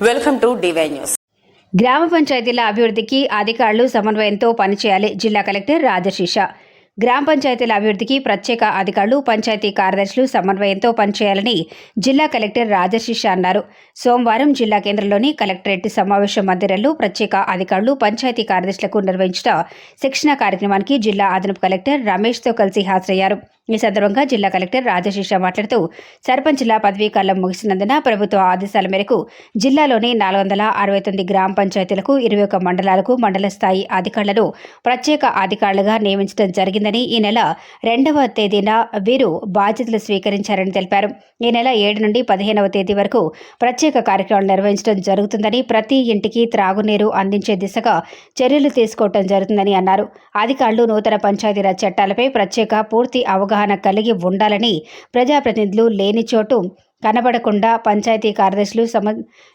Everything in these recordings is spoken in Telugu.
వెల్కమ్ టు డివై న్యూస్ గ్రామ పంచాయతీల అభివృద్ధికి అధికారులు సమన్వయంతో పనిచేయాలి జిల్లా కలెక్టర్ రాజశీష గ్రామ పంచాయతీల అభివృద్ధికి ప్రత్యేక అధికారులు పంచాయతీ కార్యదర్శులు సమన్వయంతో పనిచేయాలని జిల్లా కలెక్టర్ రాజశిష అన్నారు. సోమవారం జిల్లా కేంద్రంలోని కలెక్టరేట్ సమావేశ మందిరంలో ప్రత్యేక అధికారులు పంచాయతీ కార్యదర్శులకు నిర్వహించిన శిక్షణ కార్యక్రమానికి జిల్లా అదనపు కలెక్టర్ రమేష్తో కలిసి హాజరయ్యారు. ఈ సందర్భంగా జిల్లా కలెక్టర్ రాజశేష మాట్లాడుతూ సర్పంచ్ల పదవీ కాలం ముగిసినందున ప్రభుత్వ ఆదేశాల మేరకు జిల్లాలోని నాలుగు వందల అరవై తొమ్మిది గ్రామ పంచాయతీలకు ఇరవై ఒక్క మండలాలకు మండల స్థాయి అధికారులను ప్రత్యేక అధికారులుగా నియమించడం జరిగింది జరిగిందని ఈ నెల రెండవ తేదీన వీరు బాధ్యతలు స్వీకరించారని తెలిపారు. ఈ నెల ఏడు నుండి పదిహేనవ తేదీ వరకు ప్రత్యేక కార్యక్రమాలు నిర్వహించడం జరుగుతుందని ప్రతి ఇంటికి త్రాగునీరు అందించే దిశగా చర్యలు తీసుకోవడం జరుగుతుందని అన్నారు. అధికారులు నూతన పంచాయతీరాజ్ చట్టాలపై ప్రత్యేక పూర్తి అవగాహన కలిగి ఉండాలని ప్రజాప్రతినిధులు లేని చోటు కనబడకుండా పంచాయతీ కార్యదర్శులు సమ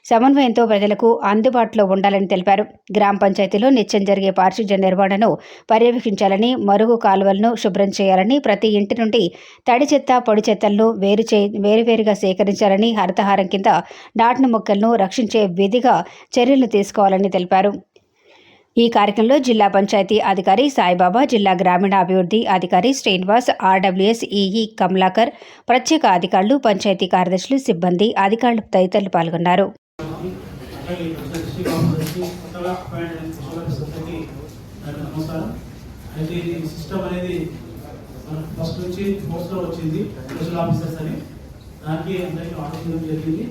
సమన్వయంతో ప్రజలకు అందుబాటులో ఉండాలని తెలిపారు. గ్రామ పంచాయతీలో నిత్యం జరిగే పారిశుధ్య నిర్వహణను పర్యవేక్షించాలని మరుగు కాలువలను శుభ్రం చేయాలని ప్రతి ఇంటి నుండి తడి చెత్త పొడి చెత్తలను వేరు చే వేరువేరుగా సేకరించాలని హరితహారం కింద నాటిన మొక్కలను రక్షించే విధిగా చర్యలు తీసుకోవాలని తెలిపారు. ఈ కార్యక్రమంలో జిల్లా పంచాయతీ అధికారి సాయిబాబా జిల్లా గ్రామీణాభివృద్ధి అధికారి శ్రీనివాస్ ఆర్డబ్ల్యూఎస్ ఈఈ కమలాకర్ ప్రత్యేక అధికారులు పంచాయతీ కార్యదర్శులు సిబ్బంది అధికారులు తదితరులు పాల్గొన్నారు. అయితే ఇది సిస్టమ్ అనేది ఫస్ట్ నుంచి ఫోర్స్లో వచ్చింది సోషల్ ఆఫీసర్స్ అని దానికి అందరికీ ఆర్డర్ చేయడం జరిగింది.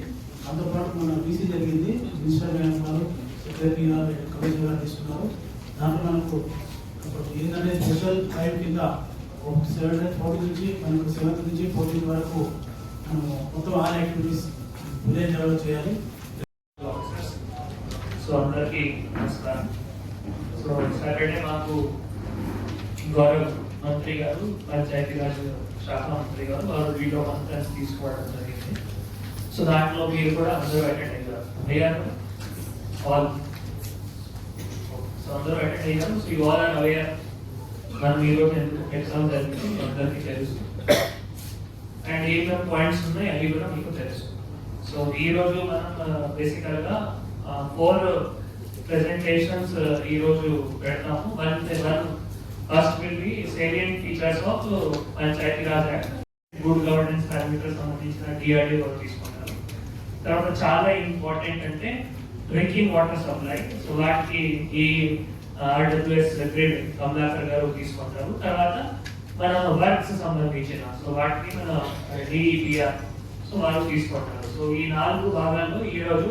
దాంతోపాటు మన బీసీ జరిగింది. మినిస్టర్ మేడం గారు సెక్రటరీ గారు కమిషనర్ గారు తీసుకున్నారు. దాంట్లో మనకు ఇప్పుడు ఏంటంటే స్పెషల్ టైం కింద సెవెన్ ఫోర్టీన్ నుంచి మనకు సెవెంత్ నుంచి ఫోర్టీన్ వరకు మనము మొత్తం ఆల్ యాక్టివిటీస్ విలేజ్ లెవెల్ చేయాలి. ఆఫీసర్స్ సో అందరికీ నమస్కారం. సో సాటర్డే మాకు గౌరవ్ మంత్రి గారు పంచాయతీరాజ్ శాఖ మంత్రి గారు వారు వీడియో కాన్ఫరెన్స్ తీసుకోవడం జరిగింది. సో దాంట్లో మీరు కూడా అందరూ అటెండ్ అయ్యారు. అయ్యారు. ఆల్ సో అందరూ అటెండ్ అయ్యారు so you all are aware మనం ఈరోజు ఎగ్జామ్ జరిగింది. అందరికీ తెలుసు. అండ్ ఏమేమి పాయింట్స్ ఉన్నాయి అవి కూడా మీకు తెలుసు. సో ఈ రోజు మనం బేసికల్గా ఫోర్ ప్రెజెంటేషన్స్ ఈ రోజు పెడతాము. One one first will be salient features of Panchayati Raj act. Good governance parameters సంబంధించిన డిఆర్డీ వర్క్ తీసుకుంటారు. తర్వాత చాలా ఇంపార్టెంట్ అంటే డ్రింకింగ్ వాటర్ సప్లై సో వాటికి ఈ ఆర్డబ్ల్యూఎస్ గ్రిడ్ కమలాకర్ గారు తీసుకుంటారు. తర్వాత మన వర్క్స్ సంబంధించిన సో వాటికి మన డిఈపిఆర్ సో వారు తీసుకుంటారు. సో ఈ నాలుగు భాగాల్లో ఈ రోజు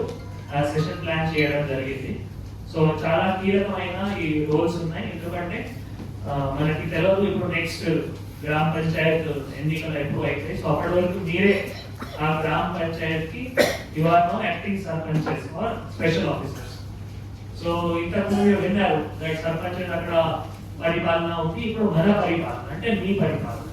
సెషన్ ప్లాన్ చేయడం జరిగింది. సో చాలా కీలకమైన ఈ రోల్స్ ఉన్నాయి. ఎందుకంటే మనకి తెలియదు ఇప్పుడు నెక్స్ట్ గ్రామ పంచాయత్ ఎన్నికలు ఎక్కువ అయితే సో అప్పటి వరకు మీరే ఆ గ్రామ పంచాయత్కి కి no acting sarpanches or special officers so ఇంతకు మీరు విన్నారు సర్పంచ్ అక్కడ పరిపాలన ఉంది ఇప్పుడు మన పరిపాలన అంటే మీ పరిపాలన.